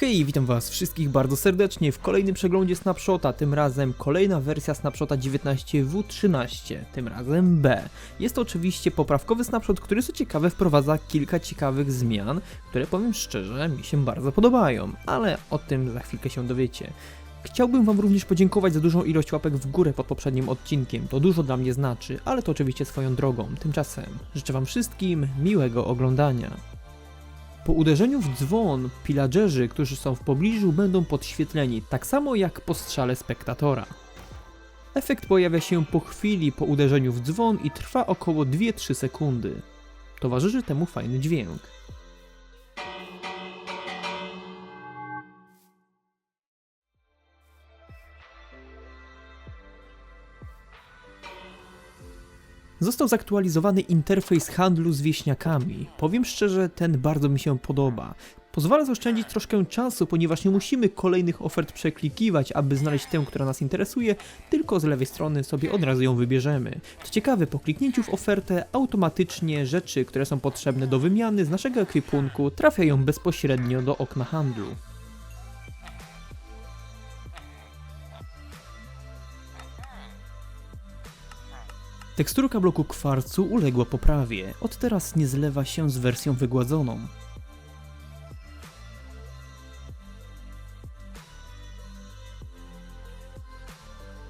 Hej, witam was wszystkich bardzo serdecznie w kolejnym przeglądzie Snapshota, tym razem kolejna wersja Snapshota 19W13, tym razem B. Jest to oczywiście poprawkowy Snapshot, który co ciekawe wprowadza kilka ciekawych zmian, które powiem szczerze mi się bardzo podobają, ale o tym za chwilkę się dowiecie. Chciałbym wam również podziękować za dużą ilość łapek w górę pod poprzednim odcinkiem, to dużo dla mnie znaczy, ale to oczywiście swoją drogą. Tymczasem życzę wam wszystkim miłego oglądania. Po uderzeniu w dzwon, pillagerzy, którzy są w pobliżu, będą podświetleni, tak samo jak po strzale spektatora. Efekt pojawia się po chwili po uderzeniu w dzwon i trwa około 2-3 sekundy. Towarzyszy temu fajny dźwięk. Został zaktualizowany interfejs handlu z wieśniakami. Powiem szczerze, ten bardzo mi się podoba. Pozwala zaoszczędzić troszkę czasu, ponieważ nie musimy kolejnych ofert przeklikiwać, aby znaleźć tę, która nas interesuje, tylko z lewej strony sobie od razu ją wybierzemy. Co ciekawe, po kliknięciu w ofertę automatycznie rzeczy, które są potrzebne do wymiany z naszego ekwipunku trafiają bezpośrednio do okna handlu. Teksturka bloku kwarcu uległa poprawie. Od teraz nie zlewa się z wersją wygładzoną.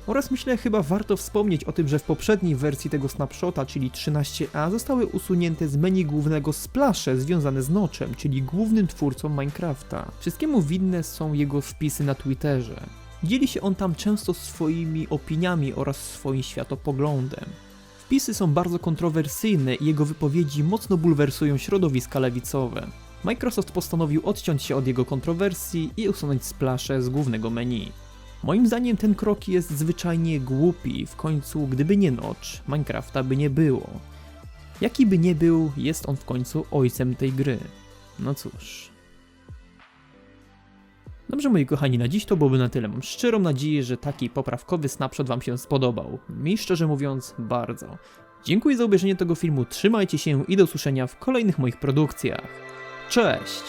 Oraz myślę chyba warto wspomnieć o tym, że w poprzedniej wersji tego snapshota, czyli 13a, zostały usunięte z menu głównego splasze związane z Notchem, czyli głównym twórcą Minecrafta. Wszystkiemu winne są jego wpisy na Twitterze. Dzieli się on tam często swoimi opiniami oraz swoim światopoglądem. Wpisy są bardzo kontrowersyjne i jego wypowiedzi mocno bulwersują środowiska lewicowe. Microsoft postanowił odciąć się od jego kontrowersji i usunąć splasze z głównego menu. Moim zdaniem ten krok jest zwyczajnie głupi, w końcu gdyby nie Notch, Minecrafta by nie było. Jaki by nie był, jest on w końcu ojcem tej gry. No cóż. Dobrze moi kochani, na dziś to byłoby na tyle. Mam szczerą nadzieję, że taki poprawkowy snapshot wam się spodobał. Mi szczerze mówiąc, bardzo. Dziękuję za obejrzenie tego filmu, trzymajcie się i do usłyszenia w kolejnych moich produkcjach. Cześć!